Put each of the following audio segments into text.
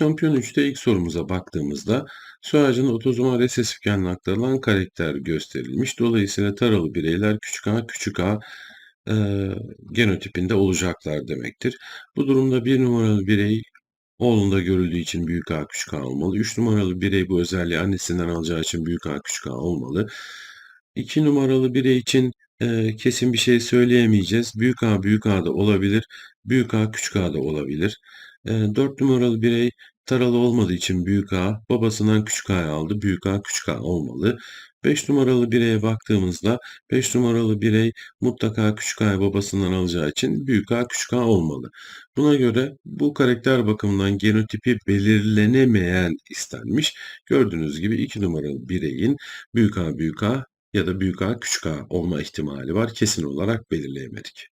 Şampiyon 3'te ilk sorumuza baktığımızda soy ağacının otozomal resesif genle aktarılan karakter gösterilmiş. Dolayısıyla taralı bireyler küçük a küçük a e, genotipinde olacaklar demektir. Bu durumda bir numaralı birey oğlunda görüldüğü için büyük A küçük A olmalı. 3 numaralı birey bu özelliği annesinden alacağı için büyük A küçük A olmalı. 2 numaralı birey için kesin bir şey söyleyemeyeceğiz. Büyük A büyük A da olabilir. Büyük A küçük A da olabilir. E, 4 numaralı birey taralı olmadığı için büyük A babasından küçük A'yı aldı. Büyük A küçük A olmalı. 5 numaralı bireye baktığımızda 5 numaralı birey mutlaka küçük a babasından alacağı için büyük A küçük A olmalı. Buna göre bu karakter bakımından genotipi belirlenemeyen istenmiş. Gördüğünüz gibi 2 numaralı bireyin büyük A büyük A ya da büyük A küçük A olma ihtimali var. Kesin olarak belirleyemedik.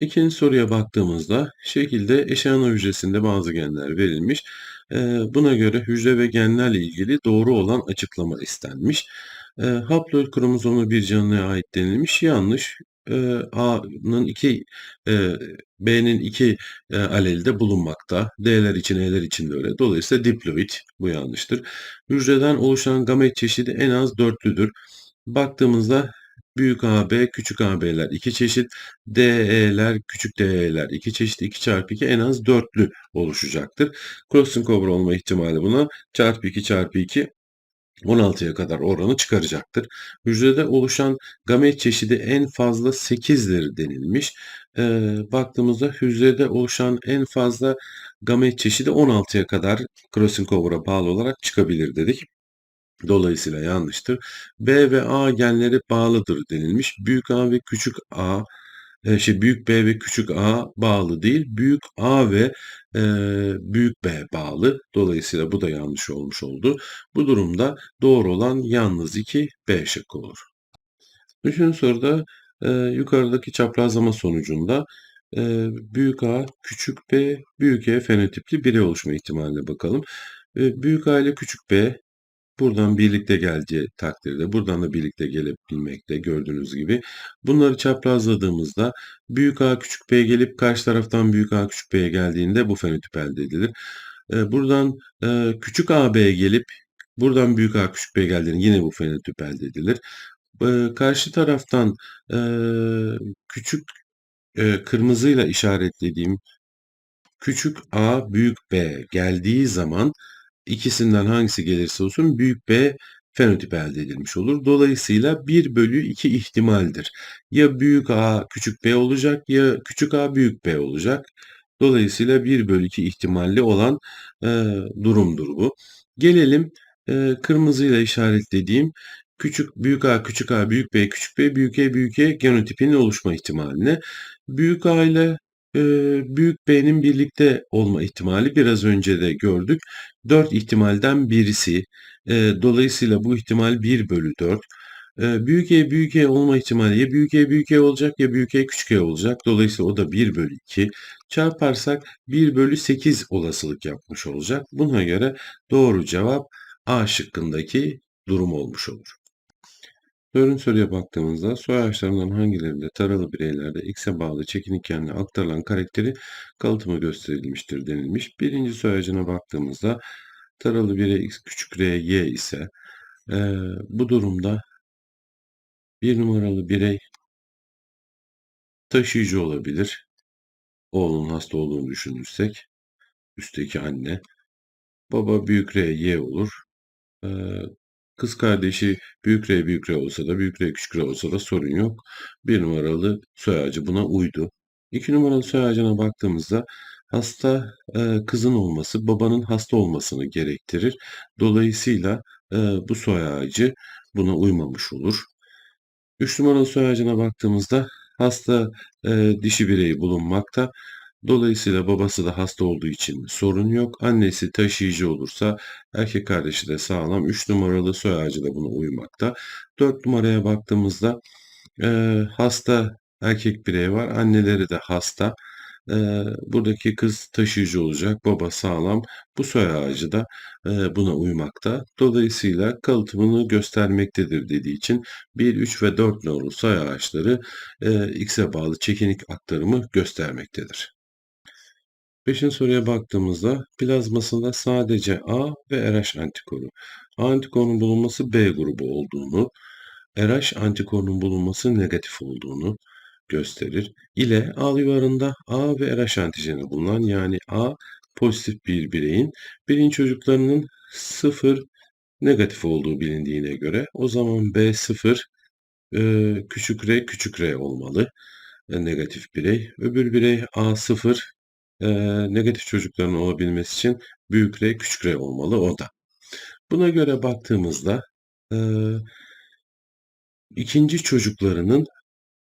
İkinci soruya baktığımızda şekilde eşana hücresinde bazı genler verilmiş. Buna göre hücre ve genlerle ilgili doğru olan açıklama istenmiş. Haploid kromozomu bir canlıya ait denilmiş. Yanlış. A'nın iki B'nin iki aleli bulunmakta. D'ler için, E'ler için de öyle. Dolayısıyla diploid. Bu yanlıştır. Hücreden oluşan gamet çeşidi en az dörtlüdür. Baktığımızda büyük AB, küçük AB'ler iki çeşit, DE'ler, küçük DE'ler iki çeşit, 2 çarpı 2 en az dörtlü oluşacaktır. Crossing over olma ihtimali buna çarpı 2 çarpı 2 16'ya kadar oranı çıkaracaktır. Hücrede oluşan gamet çeşidi en fazla 8'dir denilmiş. Ee, baktığımızda hücrede oluşan en fazla gamet çeşidi 16'ya kadar crossing over'a bağlı olarak çıkabilir dedik. Dolayısıyla yanlıştır. B ve A genleri bağlıdır denilmiş. Büyük A ve küçük A şey büyük B ve küçük A bağlı değil. Büyük A ve e, büyük B bağlı. Dolayısıyla bu da yanlış olmuş oldu. Bu durumda doğru olan yalnız 2 B şıkkı olur. Üçüncü soruda e, yukarıdaki çaprazlama sonucunda e, büyük A, küçük B, büyük E fenotipli biri oluşma ihtimaline bakalım. E, büyük A ile küçük B Buradan birlikte geleceği takdirde buradan da birlikte gelebilmekte gördüğünüz gibi. Bunları çaprazladığımızda büyük A küçük B gelip karşı taraftan büyük A küçük B'ye geldiğinde bu fenotip elde edilir. Ee, buradan e, küçük AB gelip buradan büyük A küçük B geldiğinde yine bu fenotip elde edilir. Ee, karşı taraftan e, küçük e, kırmızıyla işaretlediğim küçük A büyük B geldiği zaman ikisinden hangisi gelirse olsun büyük B fenotip elde edilmiş olur. Dolayısıyla 1 bölü 2 ihtimaldir. Ya büyük A küçük B olacak ya küçük A büyük B olacak. Dolayısıyla 1 bölü 2 ihtimalli olan e, durumdur bu. Gelelim e, kırmızıyla işaretlediğim küçük büyük A küçük A büyük B küçük B büyük E büyük E genotipinin oluşma ihtimaline. Büyük A ile büyük B'nin birlikte olma ihtimali biraz önce de gördük. 4 ihtimalden birisi. dolayısıyla bu ihtimal 1 bölü 4. büyük E büyük E olma ihtimali ya büyük E büyük E olacak ya büyük E küçük E olacak. Dolayısıyla o da 1 bölü 2. Çarparsak 1 bölü 8 olasılık yapmış olacak. Buna göre doğru cevap A şıkkındaki durum olmuş olur. Soruya baktığımızda soy ağaçlarından hangilerinde taralı bireylerde X'e bağlı çekinik genle aktarılan karakteri kalıtımı gösterilmiştir denilmiş. Birinci soy ağacına baktığımızda taralı birey X küçük R Y ise e, bu durumda bir numaralı birey taşıyıcı olabilir. Oğlun hasta olduğunu düşünürsek üstteki anne. Baba büyük R Y olur. E, Kız kardeşi büyük R büyük R olsa da büyük R küçük R olsa da sorun yok. Bir numaralı soy ağacı buna uydu. İki numaralı soy ağacına baktığımızda hasta e, kızın olması babanın hasta olmasını gerektirir. Dolayısıyla e, bu soy ağacı buna uymamış olur. Üç numaralı soy ağacına baktığımızda hasta e, dişi bireyi bulunmakta. Dolayısıyla babası da hasta olduğu için sorun yok. Annesi taşıyıcı olursa erkek kardeşi de sağlam. 3 numaralı soy ağacı da buna uymakta. 4 numaraya baktığımızda e, hasta erkek birey var. Anneleri de hasta. Eee, buradaki kız taşıyıcı olacak, baba sağlam. Bu soy ağacı da eee, buna uymakta. Dolayısıyla kalıtımını göstermektedir dediği için 1, 3 ve 4 nolu soy ağaçları eee, X'e bağlı çekinik aktarımı göstermektedir. Beşinci soruya baktığımızda plazmasında sadece A ve RH antikoru. A antikorunun bulunması B grubu olduğunu, RH antikorunun bulunması negatif olduğunu gösterir. İle A yuvarında A ve RH antijeni bulunan yani A pozitif bir bireyin birinci çocuklarının sıfır negatif olduğu bilindiğine göre o zaman B sıfır e, küçük r küçük r olmalı. E, negatif birey. Öbür birey A sıfır e, negatif çocukların olabilmesi için büyük R küçük R olmalı o da. Buna göre baktığımızda e, ikinci çocuklarının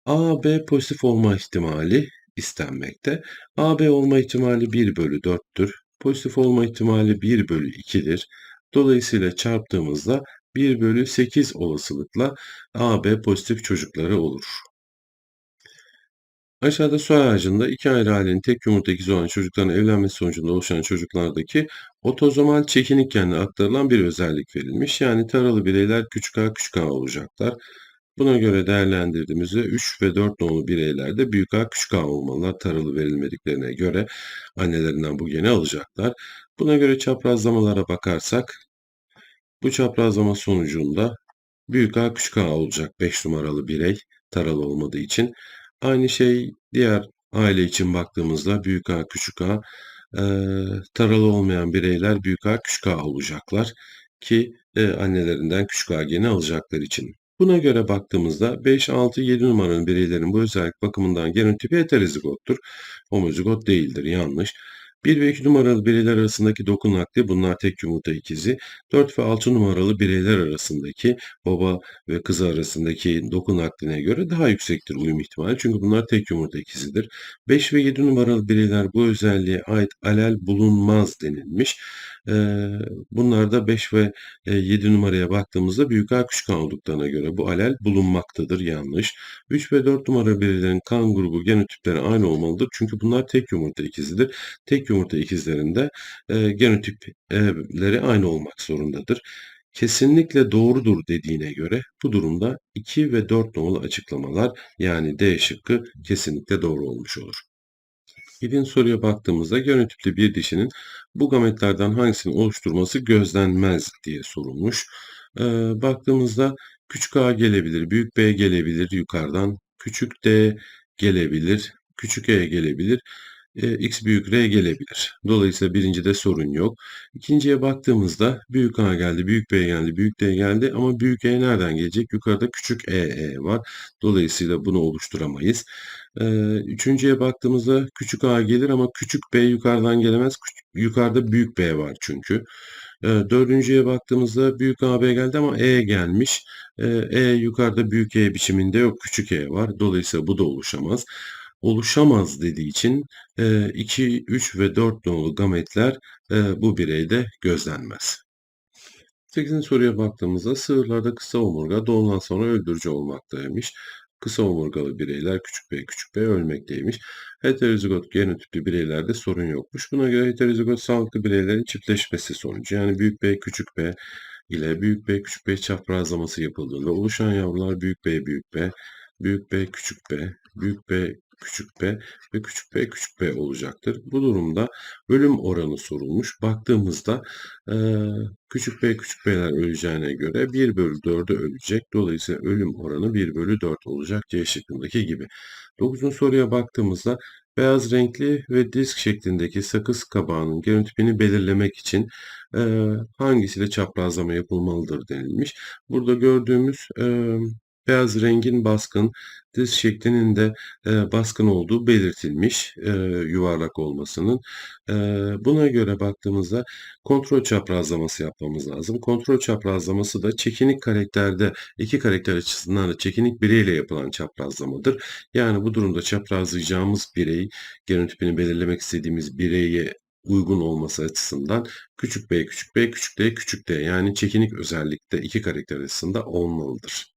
A, B pozitif olma ihtimali istenmekte. A, B olma ihtimali 1 bölü 4'tür. Pozitif olma ihtimali 1 bölü 2'dir. Dolayısıyla çarptığımızda 1 bölü 8 olasılıkla A, B pozitif çocukları olur. Aşağıda soy ağacında iki ayrı ailenin tek yumurta ikizi olan çocukların evlenmesi sonucunda oluşan çocuklardaki otozomal çekinik genle aktarılan bir özellik verilmiş. Yani taralı bireyler küçük a küçük a olacaklar. Buna göre değerlendirdiğimizde 3 ve 4 nolu bireylerde büyük A küçük A olmalılar. Taralı verilmediklerine göre annelerinden bu geni alacaklar. Buna göre çaprazlamalara bakarsak bu çaprazlama sonucunda büyük A küçük A olacak 5 numaralı birey taralı olmadığı için. Aynı şey diğer aile için baktığımızda büyük A küçük A e, taralı olmayan bireyler büyük A küçük A olacaklar ki e, annelerinden küçük A geni alacaklar için. Buna göre baktığımızda 5, 6, 7 numaranın bireylerin bu özellik bakımından genotipi heterozigottur. Homozigot değildir. Yanlış. 1 ve 2 numaralı bireyler arasındaki doku nakli bunlar tek yumurta ikizi. 4 ve 6 numaralı bireyler arasındaki baba ve kız arasındaki doku nakline göre daha yüksektir uyum ihtimali. Çünkü bunlar tek yumurta ikizidir. 5 ve 7 numaralı bireyler bu özelliğe ait alel bulunmaz denilmiş. Bunlarda 5 ve 7 numaraya baktığımızda büyük A küçük A olduklarına göre bu alel bulunmaktadır. Yanlış. 3 ve 4 numara bireylerin kan grubu genotipleri aynı olmalıdır. Çünkü bunlar tek yumurta ikizidir. Tek yumurta ikizlerinde genotipleri aynı olmak zorundadır. Kesinlikle doğrudur dediğine göre bu durumda 2 ve 4 nolu açıklamalar yani D şıkkı kesinlikle doğru olmuş olur. Yedinci soruya baktığımızda genotipli bir dişinin bu gametlerden hangisini oluşturması gözlenmez diye sorulmuş. Ee, baktığımızda küçük a gelebilir, büyük b gelebilir yukarıdan, küçük d gelebilir, küçük e gelebilir, e, x büyük r gelebilir. Dolayısıyla birincide sorun yok. İkinciye baktığımızda büyük a geldi, büyük b geldi, büyük d geldi ama büyük e nereden gelecek? Yukarıda küçük e, e var. Dolayısıyla bunu oluşturamayız. E, üçüncüye baktığımızda küçük a gelir ama küçük b yukarıdan gelemez. Yukarıda büyük b var çünkü. E, dördüncüye baktığımızda büyük AB geldi ama E gelmiş. E, e yukarıda büyük E biçiminde yok. Küçük E var. Dolayısıyla bu da oluşamaz oluşamaz dediği için 2, 3 ve 4 nolu gametler bu bireyde gözlenmez. 8. soruya baktığımızda sığırlarda kısa omurga doğumdan sonra öldürücü olmaktaymış. Kısa omurgalı bireyler küçük b küçük b ölmekteymiş. Heterozigot genotipli bireylerde sorun yokmuş. Buna göre heterozigot sağlıklı bireylerin çiftleşmesi sonucu yani büyük b küçük b ile büyük b küçük b çaprazlaması yapıldığında oluşan yavrular büyük b büyük b, büyük b küçük b, büyük b küçük b ve küçük b küçük b olacaktır. Bu durumda ölüm oranı sorulmuş. Baktığımızda e, küçük b küçük b'ler öleceğine göre 1 bölü 4'ü ölecek. Dolayısıyla ölüm oranı 1 bölü 4 olacak C şıkkındaki gibi. 9. soruya baktığımızda beyaz renkli ve disk şeklindeki sakız kabağının genotipini belirlemek için e, hangisiyle çaprazlama yapılmalıdır denilmiş. Burada gördüğümüz e, beyaz rengin baskın, diz şeklinin de e, baskın olduğu belirtilmiş e, yuvarlak olmasının. E, buna göre baktığımızda kontrol çaprazlaması yapmamız lazım. Kontrol çaprazlaması da çekinik karakterde iki karakter açısından da çekinik bireyle yapılan çaprazlamadır. Yani bu durumda çaprazlayacağımız birey, genotipini belirlemek istediğimiz bireye uygun olması açısından küçük b küçük b küçük d küçük d yani çekinik özellikte iki karakter arasında olmalıdır.